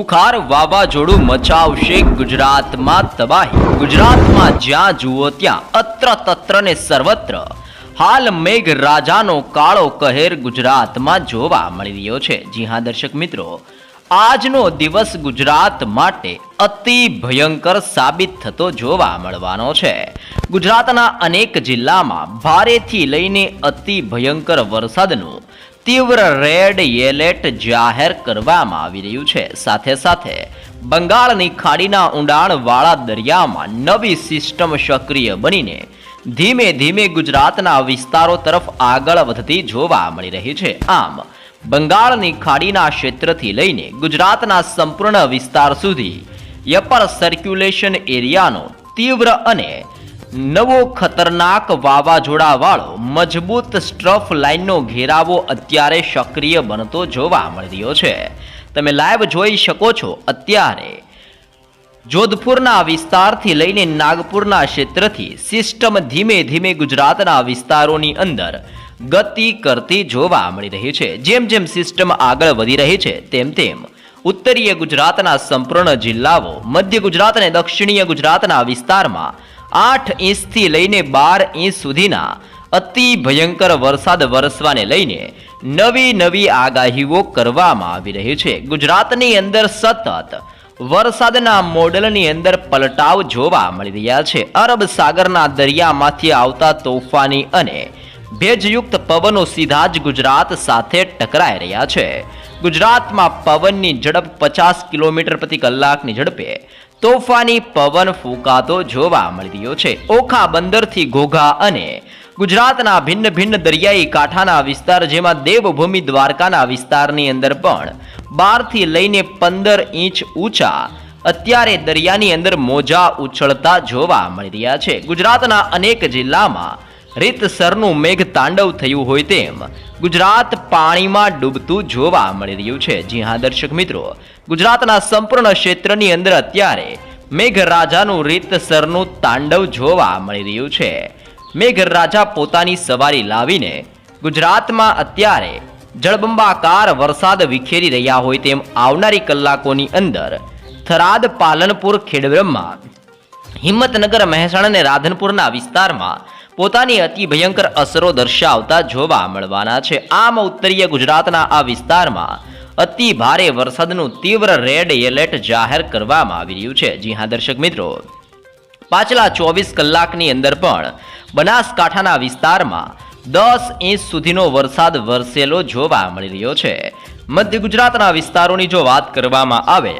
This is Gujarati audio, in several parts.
ખુખાર વાવાઝોડું મચાવશે ગુજરાતમાં તબાહી. ગુજરાતમાં જ્યાં જુઓ ત્યાં અત્ર તત્ર ને સર્વત્ર. હાલ મેઘ રાજાનો કાળો કહેર ગુજરાતમાં જોવા મળી રહ્યો છે. જી હા, દર્શક મિત્રો, આજનો દિવસ ગુજરાત માટે અતિ ભયંકર સાબિત થતો જોવા મળવાનો છે. ગુજરાતના અનેક જિલ્લામાં ભારેથી લઈને અતિ ભયંકર વરસાદનું તીવ્ર રેડ એલર્ટ જાહેર કરવામાં આવી રહ્યું છે. સાથે સાથે બંગાળની ખાડીના ઊંડાણવાળા દરિયામાં નવી સિસ્ટમ સક્રિય બનીને ધીમે ધીમે ગુજરાતના વિસ્તારો તરફ આગળ વધતી જોવા મળી રહી છે. આમ, બંગાળની ખાડીના ક્ષેત્રથી લઈને ગુજરાતના સંપૂર્ણ વિસ્તાર સુધી યપર સર્ક્યુલેશન એરિયાનો તીવ્ર અને નવો ખતરનાક વાવાઝોડાવાળો મજબૂત સ્ટ્રફ લાઇનનો ઘેરાવો અત્યારે સક્રિય બનતો જોવા મળી રહ્યો છે. તમે લાઈવ જોઈ શકો છો અત્યારે. જોધપુરના વિસ્તારથી લઈને નાગપુરના ક્ષેત્રથી સિસ્ટમ ધીમે ધીમે ગુજરાતના વિસ્તારોની અંદર ગતિ કરતી જોવા મળી રહી છે. જેમ જેમ સિસ્ટમ આગળ વધી રહી છે, તેમ તેમ ઉત્તરીય ગુજરાતના સંપૂર્ણ જિલ્લાઓ, મધ્ય ગુજરાત અને દક્ષિણીય ગુજરાતના વિસ્તારમાં આઠ ઇંચથી લઈને બાર ઇંચ સુધીના અતિ ભયંકર વરસાદ વરસવાને લઈને નવી નવી આગાહીઓ કરવામાં આવી રહી છે. ગુજરાતની અંદર સતત વરસાદના મોડલની અંદર પલટાવ જોવા મળી રહ્યા છે. અરબ સાગરના દરિયામાંથી આવતા તોફાની અને ભેજયુક્ત પવનો સીધા જ ગુજરાત સાથે ટકરાઈ રહ્યા છે. ગુજરાતમાં પવનની ઝડપ પચાસ કિલોમીટર પ્રતિ કલાકની ઝડપે તોફાની પવન ફૂંકાતો જોવા મળી રહ્યો છે. ઓખા બંદરથી ઘોઘા અને ગુજરાતના ભિન્ન ભિન્ન દરિયાઈ કાંઠાના વિસ્તાર જેમાં દેવભૂમિ દ્વારકાના વિસ્તારની અંદર પણ બારથી લઈને પંદર ઇંચ ઊંચા અત્યારે દરિયાની અંદર મોજા ઉછળતા જોવા મળી રહ્યા છે. ગુજરાતના અનેક જિલ્લામાં રીતસરનું મેઘ તાંડવ થયું હોય તેમ ગુજરાત પાણીમાં ડૂબતું જોવા મળી રહ્યું છે. જી હા, દર્શક મિત્રો, ગુજરાતના સંપૂર્ણ ક્ષેત્રની અંદર અત્યારે મેઘરાજાનું રીતસરનું તાંડવ જોવા મળી રહ્યું છે. મેઘરાજા પોતાની સવારી લાવીને ગુજરાતમાં અત્યારે જળબંબાકાર વરસાદ વિખેરી રહ્યા હોય તેમ આવનારી કલાકોની અંદર થરાદ પાલનપુર ખેડબ્રહ્મા, હિંમતનગર મહેસાણા અને રાધનપુરના વિસ્તારમાં પોતાની અતિ ભયંકર અસરો દર્શાવતા જોવા મળવાના છે. આમ ઉત્તરીય ગુજરાતના આ વિસ્તારમાં અતિ ભારે વરસાદનું તીવ્ર રેડ એલર્ટ જાહેર કરવામાં આવી રહ્યું છે. જી હા, દર્શક મિત્રો. પાછલા ચોવીસ કલાકની અંદર પણ બનાસકાંઠાના વિસ્તારમાં દસ ઇંચ સુધીનો વરસાદ વરસેલો જોવા મળી રહ્યો છે. મધ્ય ગુજરાતના વિસ્તારોની જો વાત કરવામાં આવે,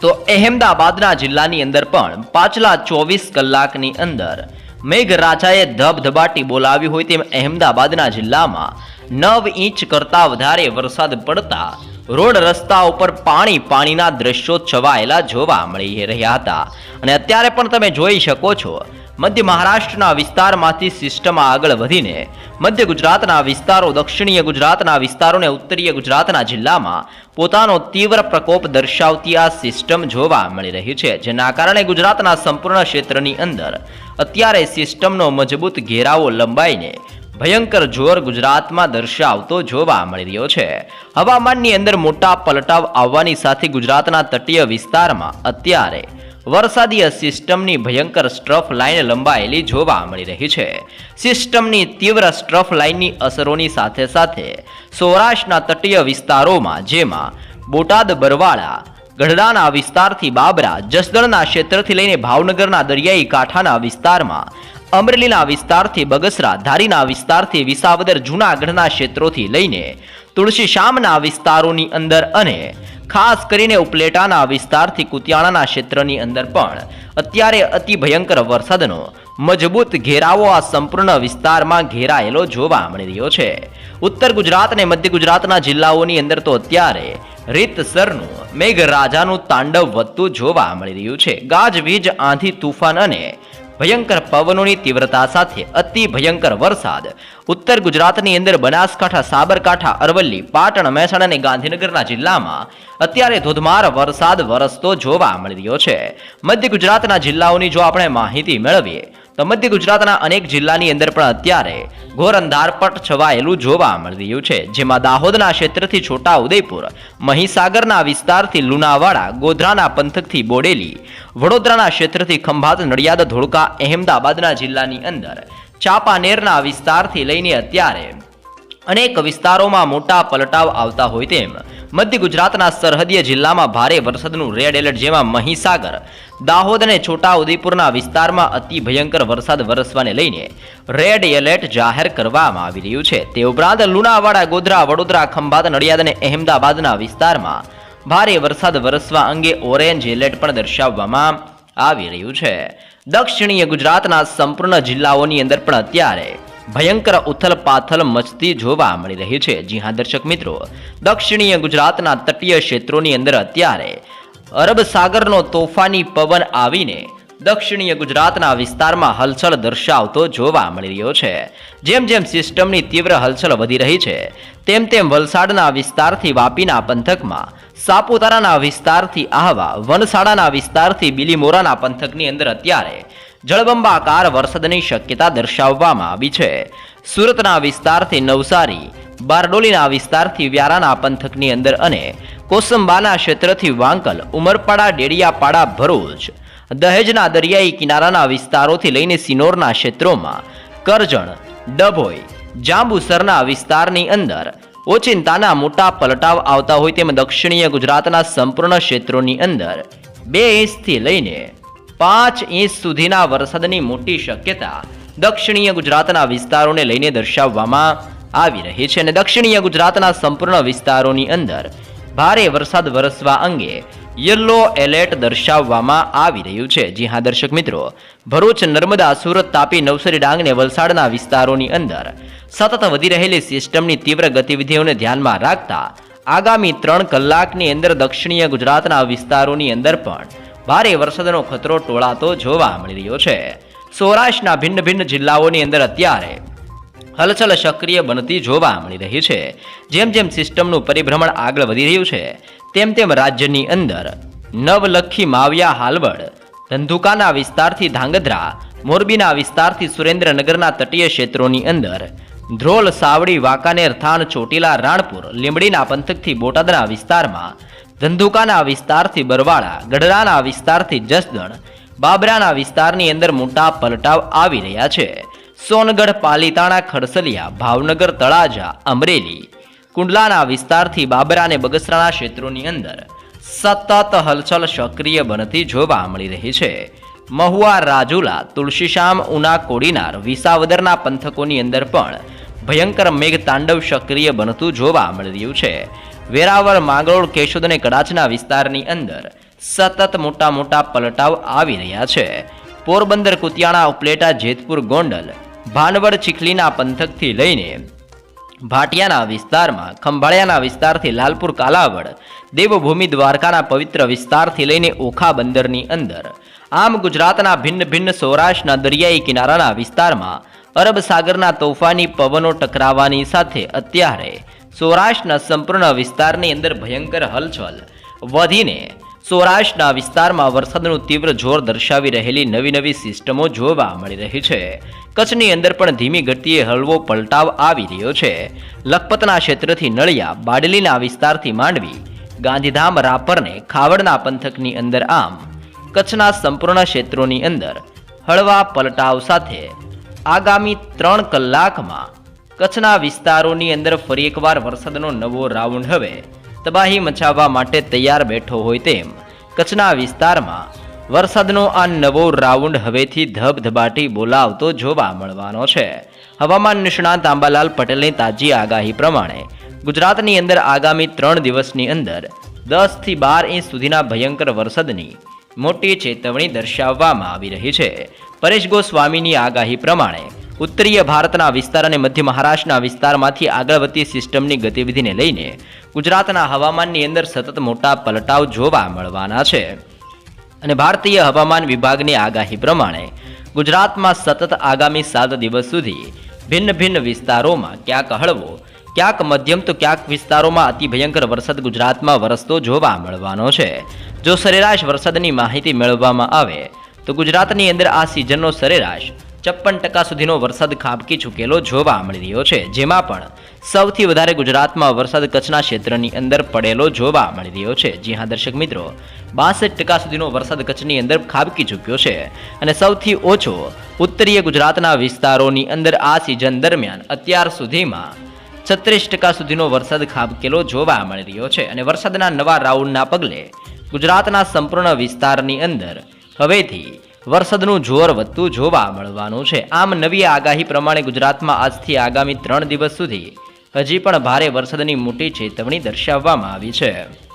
તો અહેમદાબાદના જિલ્લાની અંદર પણ પાછલા ચોવીસ કલાકની અંદર મેઘરાજાએ ધબધબાટી બોલાવી હોય તેમ અહેમદાબાદના જિલ્લામાં નવ ઇંચ કરતાં વધારે વરસાદ પડતા રોડ રસ્તા ઉપર પાણી પાણીના દ્રશ્યો છવાયેલા જોવા મળી રહ્યા હતા. અને અત્યારે પણ તમે જોઈ શકો છો મધ્ય મહારાષ્ટ્રના વિસ્તારમાંથી સિસ્ટમ આગળ વધીને મધ્ય ગુજરાતના વિસ્તારો, દક્ષિણીય ગુજરાતના વિસ્તારોને ઉત્તરીય ગુજરાતના જિલ્લામાં પોતાનો તીવ્ર પ્રકોપ દર્શાવતી આ સિસ્ટમ જોવા મળી રહી છે, જેના કારણે ગુજરાતના સંપૂર્ણ ક્ષેત્રની અંદર અત્યારે સિસ્ટમનો મજબૂત ઘેરાવો લંબાઈને ભયંકર જોર ગુજરાતમાં દર્શાવતો જોવા મળી રહ્યો છે. હવામાનની અંદર મોટા પલટાવ આવવાની સાથે ગુજરાતના તટીય વિસ્તારમાં અત્યારે વરસાદીય સિસ્ટમની ભયંકર સ્ટ્રફ લાઇન લંબાયેલી જોવા મળી રહી છે. સિસ્ટમની તીવ્ર સ્ટ્રફ લાઇનની અસરોની સાથે સાથે સૌરાષ્ટ્રના તટીય વિસ્તારોમાં, જેમાં બોટાદ, બરવાળા, ગઢડાના વિસ્તારથી બાબરા, જસદણના ક્ષેત્રથી લઈને ભાવનગરના દરિયાઈ કાંઠાના વિસ્તારમાં, અમરેલીના વિસ્તારથી બગસરા, ધારીના વિસ્તારથી વિસાવદર, જૂનાગઢના ક્ષેત્રોથી લઈને તુલસીશામના વિસ્તારોની અંદર અને ખાસ કરીને ઉપલેટાના વિસ્તારથી કુતિયાણાના ક્ષેત્રની અંદર પણ અત્યારે અતિ ભયંકર વરસાદનો મજબૂત ઘેરાવો આ સંપૂર્ણ વિસ્તારમાં ઘેરાયેલો જોવા મળી રહ્યો છે. ઉત્તર ગુજરાત અને મધ્ય ગુજરાતના જિલ્લાઓની અંદર તો અત્યારે રીતસરનું મેઘરાજાનું તાંડવ વધતું જોવા મળી રહ્યું છે. ગાજવીજ, આંધી, તુફાન અને ભયંકર પવનોની તીવ્રતા સાથે અતિ ભયંકર વરસાદ. ઉત્તર ગુજરાતની અંદર બનાસકાંઠા, સાબરકાંઠા, અરવલ્લી, પાટણ, મહેસાણા અને ગાંધીનગરના જિલ્લામાં અત્યારે ધોધમાર વરસાદ વરસતો જોવા મળી રહ્યો છે. મધ્ય ગુજરાતના જિલ્લાઓની જો આપણે માહિતી મેળવીએ તો મધ્ય ગુજરાતના અનેક જિલ્લાની અંદર પણ અત્યારે ઘોર અંધારપટ છવાયેલું જોવા મળી રહ્યું છે. જેમાં દાહોદના ક્ષેત્રથી છોટા ઉદયપુર મહીસાગરના વિસ્તારથી લુણાવાડા, ગોધરાના પંથકથી બોડેલી, વડોદરાના ક્ષેત્રથી ખંભાત, નડિયાદ, ધોળકા, અહેમદાબાદના જિલ્લાની અંદર ચાપાનેરના વિસ્તારથી લઈને અત્યારે અનેક વિસ્તારોમાં મોટા પલટાવ આવતા હોય તેમ મધ્ય ગુજરાતના સરહદીય જિલ્લામાં ભારે વરસાદનું રેડ એલર્ટ જેમાં મહીસાગર, દાહોદ અને છોટાઉદેપુરના વિસ્તારમાં અતિ ભયંકર વરસાદ વરસવાને લઈને રેડ એલર્ટ જાહેર કરવામાં આવી રહ્યું છે. તે ઉપરાંત લુણાવાડા, ગોધરા, વડોદરા, ખંભાત, નડિયાદ અને અહેમદાબાદના વિસ્તારમાં ભારે વરસાદ વરસવા અંગે ઓરેન્જ એલર્ટ પણ દર્શાવવામાં આવી રહ્યું છે. દક્ષિણીય ગુજરાતના સંપૂર્ણ જિલ્લાઓની અંદર પણ અત્યારે ભયંકર ઉથલ પાથલ મચતી જોવા મળી રહી છે. જી હા, દર્શક મિત્રો, દક્ષિણીય ગુજરાતના તટીય ક્ષેત્રોની અંદર અત્યારે અરબ સાગરનો તોફાની પવન આવીને દક્ષિણીય ગુજરાતના વિસ્તારમાં હલચલ દર્શાવતો જોવા મળી રહ્યો છે. જેમ જેમ સિસ્ટમની તીવ્ર હલચલ વધી રહી છે, તેમ તેમ વલસાડના વિસ્તારથી વાપીના પંથકમાં, સાપુતારાના વિસ્તારથી આહવા વનસાડાના વિસ્તારથી બિલીમોરાના પંથકની અંદર અત્યારે જળબંબાકાર વરસાદની શક્યતા દર્શાવવામાં આવી છે. સુરતના વિસ્તારથી નવસારી, બારડોલીના વિસ્તારથી વ્યારાના પંથકની અંદર અને કોસંબાના ક્ષેત્રથી વાંકલ, ઉમરપાડા, ડેડિયાપાડા, ભરૂચ, દહેજના દરિયાઈ કિનારાના વિસ્તારોથી લઈને સિનોરના ક્ષેત્રોમાં કરજણ, ડભોઈ, જાંબુસરના વિસ્તારની અંદર ઓચિંતાના મોટા પલટાવ આવતા હોય તેમ દક્ષિણીય ગુજરાતના સંપૂર્ણ ક્ષેત્રોની અંદર બે ઇંચથી લઈને પાંચ ઇંચ સુધીના વરસાદની મોટી શક્યતા દક્ષિણીય ગુજરાતના વિસ્તારોને લઈને દર્શાવવામાં આવી રહી છે અને દક્ષિણીય ગુજરાતના સંપૂર્ણ વિસ્તારોની અંદર ભારે વરસાદ વરસવા અંગે યલો એલર્ટ દર્શાવવામાં આવી રહ્યું છે. જી હા, દર્શક મિત્રો, ભરૂચ, નર્મદા, સુરત, તાપી, નવસારી, ડાંગ અને વલસાડના વિસ્તારોની અંદર સતત વધી રહેલી સિસ્ટમની તીવ્ર ગતિવિધિઓને ધ્યાનમાં રાખતા આગામી ત્રણ કલાકની અંદર દક્ષિણીય ગુજરાતના વિસ્તારોની અંદર પણ ભારે વરસાદનો ખતરો ટોળાતો જોવા મળી રહ્યો છે. સૌરાષ્ટ્રના ભિન્ન ભિન્ન જિલ્લાઓની અંદર અત્યારે હલચલ સક્રિય બનતી જોવા મળી રહી છે. જેમ જેમ સિસ્ટમનું પરિભ્રમણ આગળ વધી રહ્યું છે, તેમ તેમ રાજ્યની અંદર નવલખી માવિયા હાલવડ, ધંધુકાના વિસ્તારથી ધાંગધ્રા, મોરબીના વિસ્તારથી સુરેન્દ્રનગરના તટીય ક્ષેત્રોની અંદર ધ્રોલ, સાવડી, વાંકાનેર થાન ચોટીલા, રાણપુર, લીંબડીના પંથકથી બોટાદના વિસ્તારમાં ધંધુકાના વિસ્તારથી બરવાળા, ગઢડાના વિસ્તારથી જસદણ, બાબરાના વિસ્તારની અંદર મોટા પલટાવ આવી રહ્યા છે. સોનગઢ, પાલીતાણા, ખડસલિયા, ભાવનગર, તળાજા, અમરેલી, કુંડલાના વિસ્તારથી બાબરા અને બગસરાના ક્ષેત્રોની અંદર સતત હલચલ સક્રિય બનતી જોવા મળી રહી છે. મહુવા, રાજુલા, તુલસીશ્યામ, ઉના, કોડીનાર, વિસાવદરના પંથકોની અંદર પણ ભયંકર મેઘ તાંડવ સક્રિય બનતું જોવા મળી રહ્યું છે. વેરાવળ, માંગરોળ, કેશોદ અને કડાચના વિસ્તારની અંદર સતત મોટા મોટા પલટાવ આવી રહ્યા છે. પોરબંદર, કુતિયાણા, ઉપલેટા, જેતપુર, ગોંડલ, ભાનવડ, ચીખલીના પંથકથી લઈને ભાટિયાના વિસ્તારમાં, ખંભાળિયાના વિસ્તારથી લાલપુર, કાલાવડ, દેવભૂમિ, દ્વારકાના પવિત્ર વિસ્તારથી લઈને ઓખા બંદરની અંદર, આમ ગુજરાતના ભિન્ન ભિન્ન સૌરાષ્ટ્રના દરિયાઈ કિનારાના વિસ્તારમાં, અરબ સાગરના તોફાની પવનો ટકરાવાની સાથે અત્યારે સૌરાષ્ટ્રના સંપૂર્ણ વિસ્તારની અંદર ભયંકર હલચલ વધીને સૌરાષ્ટ્રના વિસ્તારમાં વરસાદનું તીવ્ર જોર દર્શાવી રહેલી નવી નવી સિસ્ટમો જોવા મળી રહી છે. કચ્છની અંદર પણ ધીમી ગતિએ હળવો પલટાવ આવી રહ્યો છે. લખપતના ક્ષેત્રથી નળિયા, બાડલીના વિસ્તારથી માંડવી, ગાંધીધામ રાપરને ખાવડના પંથકની અંદર આમ કચ્છના સંપૂર્ણ ક્ષેત્રોની અંદર હળવા પલટાવ સાથે આગામી ત્રણ કલાકમાં કચ્છના વિસ્તારોની અંદર ફરી એકવાર વરસાદનો નવો રાઉન્ડ હવે. તબાહી મચાવવા માટે તૈયાર બેઠો હોય તેમ, કચ્છના વિસ્તારમાં વરસાદનો આ નવો રાઉન્ડ હવેથી ધબધબાટી બોલાવતો જોવા મળવાનો છે. હવામાન નિષ્ણાંત આંબાલાલ પટેલની તાજી આગાહી પ્રમાણે, ગુજરાતની અંદર આગામી ત્રણ દિવસની અંદર દસથી બાર ઇંચ સુધીના ભયંકર વરસાદની મોટી ચેતવણી દર્શાવવામાં આવી રહી છે. પરેશ ગોસ્વામીની આગાહી પ્રમાણે ઉત્તરીય ભારતના વિસ્તાર અને મધ્ય મહારાષ્ટ્રના વિસ્તારમાંથી આગળ વધતી સિસ્ટમની ગતિવિધિને લઈને ગુજરાતના હવામાનની અંદર સતત મોટા પલટાવ જોવા મળવાના છે. અને ભારતીય હવામાન વિભાગની આગાહી પ્રમાણે ગુજરાતમાં સતત આગામી સાત દિવસ સુધી ભિન્ન ભિન્ન વિસ્તારોમાં ક્યાંક હળવો, ક્યાંક મધ્યમ તો ક્યાંક વિસ્તારોમાં અતિ ભયંકર વરસાદ ગુજરાતમાં વરસતો જોવા મળવાનો છે. જો સરેરાશ વરસાદની માહિતી મેળવવામાં આવે, તો ગુજરાતની અંદર આ સિઝનનો સરેરાશ છપ્પન ટકા સુધીનો વરસાદ ખાબકી ચૂકેલો જોવા મળી રહ્યો છે. જેમાં પણ સૌથી વધારે ગુજરાતમાં વરસાદ કચ્છના ક્ષેત્રની અંદર પડેલો જોવા મળી રહ્યો છે. જી હા, દર્શક મિત્રો, બાસઠ ટકા સુધીનો વરસાદ કચ્છની અંદર ખાબકી ચૂક્યો છે અને સૌથી ઓછો ઉત્તરીય ગુજરાતના વિસ્તારોની અંદર આ સિઝન દરમિયાન અત્યાર સુધીમાં છત્રીસ ટકા સુધીનો વરસાદ ખાબકેલો જોવા મળી રહ્યો છે અને વરસાદના નવા રાઉન્ડના પગલે ગુજરાતના સંપૂર્ણ વિસ્તારની અંદર હવેથી વરસાદનું જોર વધતું જોવા મળવાનું છે. આમ નવી આગાહી પ્રમાણે ગુજરાતમાં આજથી આગામી ત્રણ દિવસ સુધી હજી પણ ભારે વરસાદની મોટી ચેતવણી દર્શાવવામાં આવી છે.